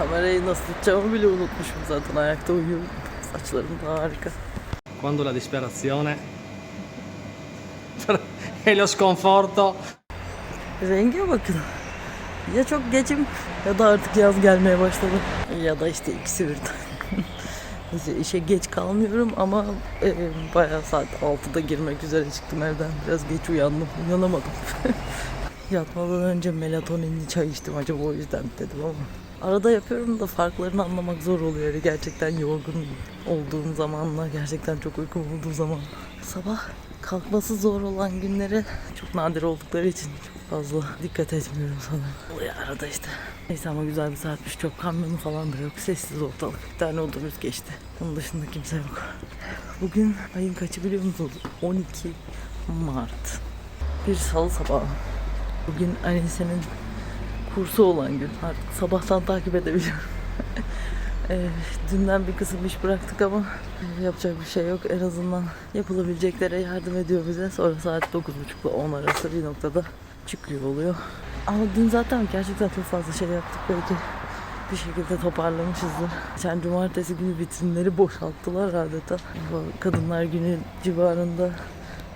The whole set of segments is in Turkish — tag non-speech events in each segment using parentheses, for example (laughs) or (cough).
Kamerayı nasıl tutacağımı bile unutmuşum zaten. Ayakta uyuyorum. Saçlarım da harika. Quando la disperazione (laughs) e lo sconforto Renge bakın. Ya çok geçim ya da artık yaz gelmeye başladı. Ya da işte ikisi birden. (laughs) Neyse işe geç kalmıyorum ama e, bayağı saat 6'da girmek üzere çıktım evden. Biraz geç uyandım. Uyanamadım. (laughs) Yatmadan önce melatoninli çay içtim acaba o yüzden dedim ama. Arada yapıyorum da farklarını anlamak zor oluyor. Gerçekten yorgun olduğum zamanla, gerçekten çok uykum olduğu zaman. Sabah kalkması zor olan günlere çok nadir oldukları için çok fazla dikkat etmiyorum sana. Oluyor arada işte. Neyse ama güzel bir saatmiş. Çok kamyonu falan da yok. Sessiz ortalık. Bir tane otobüs geçti. Onun dışında kimse yok. Bugün ayın kaçı biliyor musunuz? 12 Mart. Bir salı sabahı. Bugün Anise'nin kursu olan gün. Artık sabahtan takip edebiliyorum. (laughs) Ee, dünden bir kısım iş bıraktık ama e, yapacak bir şey yok. En azından yapılabileceklere yardım ediyor bize. Sonra saat 9.30 ile 10 arası bir noktada çıkıyor oluyor. Ama dün zaten gerçekten çok fazla şey yaptık. Belki bir şekilde toparlamışızdır. Geçen cumartesi günü vitrinleri boşalttılar adeta. Kadınlar günü civarında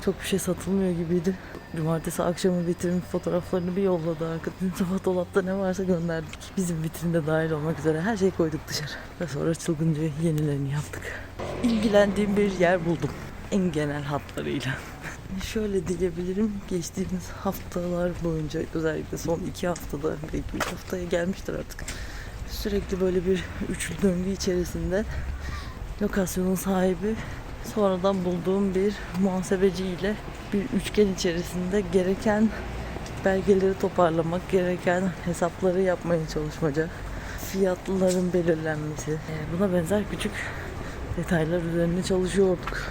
çok bir şey satılmıyor gibiydi. Cumartesi akşamı vitrin fotoğraflarını bir yolladı arka. Dün sabah dolapta ne varsa gönderdik. Bizim vitrinde dahil olmak üzere her şeyi koyduk dışarı. Ve sonra çılgınca yenilerini yaptık. İlgilendiğim bir yer buldum. En genel hatlarıyla. (laughs) Şöyle diyebilirim, geçtiğimiz haftalar boyunca özellikle son iki haftada belki üç haftaya gelmiştir artık. Sürekli böyle bir üçlü döngü içerisinde lokasyonun sahibi sonradan bulduğum bir muhasebeci ile bir üçgen içerisinde gereken belgeleri toparlamak, gereken hesapları yapmaya çalışmaca, fiyatların belirlenmesi, e, buna benzer küçük detaylar üzerine çalışıyorduk.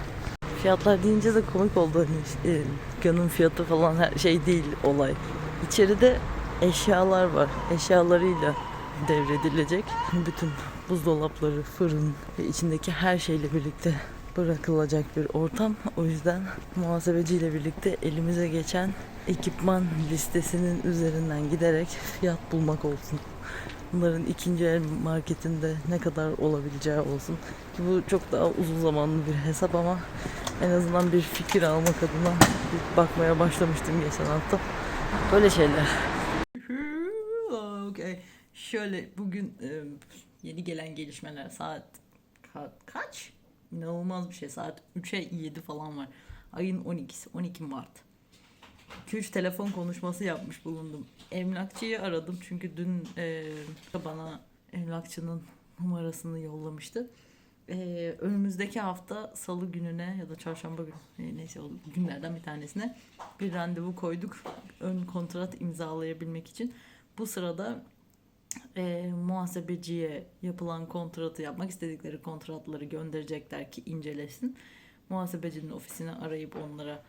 Fiyatlar deyince de komik oldu hani işte, dükkanın fiyatı falan her şey değil olay. İçeride eşyalar var. Eşyalarıyla devredilecek. Bütün buzdolapları, fırın ve içindeki her şeyle birlikte bırakılacak bir ortam. O yüzden muhasebeciyle birlikte elimize geçen ekipman listesinin üzerinden giderek fiyat bulmak olsun. Bunların ikinci el marketinde ne kadar olabileceği olsun. Ki bu çok daha uzun zamanlı bir hesap ama en azından bir fikir almak adına bakmaya başlamıştım geçen hafta. Böyle şeyler. okay. Şöyle bugün yeni gelen gelişmeler saat ka- kaç? İnanılmaz bir şey. Saat 3'e 7 falan var. Ayın 12'si. 12 Mart. 2-3 telefon konuşması yapmış bulundum. Emlakçıyı aradım çünkü dün e, bana emlakçının numarasını yollamıştı. E, önümüzdeki hafta salı gününe ya da çarşamba günü e, neyse o günlerden bir tanesine bir randevu koyduk. Ön kontrat imzalayabilmek için. Bu sırada e, muhasebeciye yapılan kontratı yapmak istedikleri kontratları gönderecekler ki incelesin. Muhasebecinin ofisine arayıp onlara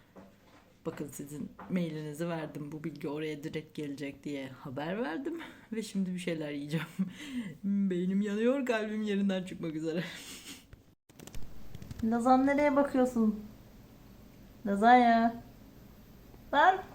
bakın sizin mailinizi verdim bu bilgi oraya direkt gelecek diye haber verdim (laughs) ve şimdi bir şeyler yiyeceğim. (laughs) Beynim yanıyor kalbim yerinden çıkmak üzere. Lazan nereye bakıyorsun? Lazan ya. Lan.